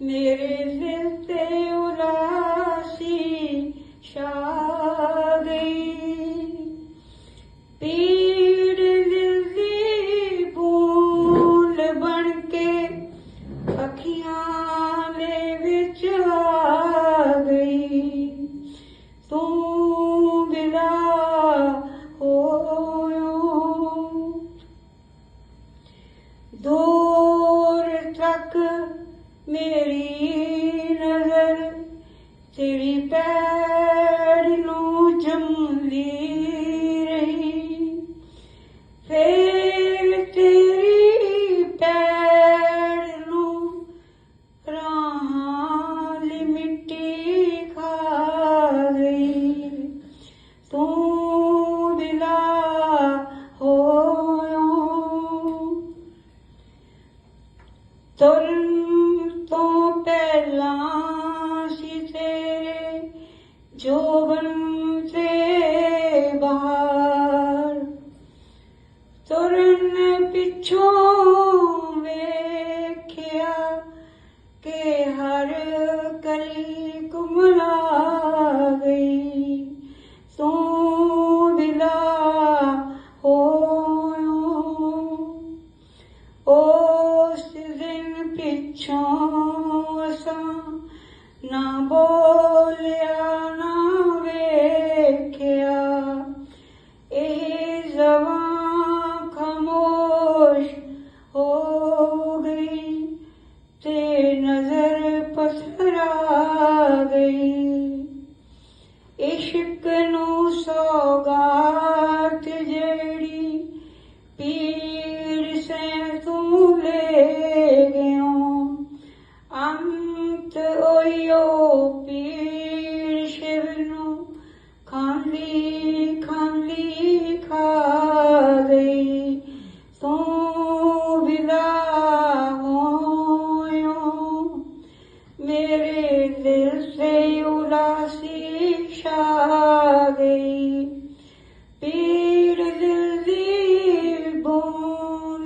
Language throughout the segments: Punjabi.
Mere zil te urashi shah. ਦੂਰ ਤੱਕ ਮੇਰੀ ਨਜ਼ਰ ਤੇਰੀ ਪੈਰ ਤੁਰਨ ਤੋਂ ਪਹਿਲਾਂ ਸੀ ਤੇਰੇ ਜੋਬਨ ਤੇ ਬਾਹਰ ਤੁਰਨ ਪਿੱਛੋਂ ਪਿੱਛੋਂ ਅਸਾਂ ਨਾ ਬੋਲਿਆ, ਨਾ ਵੇਖਿਆ। ਇਹ ਜ਼ਬਾਨ ਖਮੋਸ਼ ਹੋ ਗਈ ਤੇ ਨਜ਼ਰ ਪਸਰਾ ਗਈ। ਇਸ਼ਕ ਨੂੰ ਸੌਗਾਤ ਜਿਹੜੀ ਪੀਰ ਸੇ ਤੂੰ ਲੈ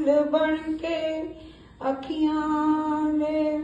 फूल बन के अखियाँ ले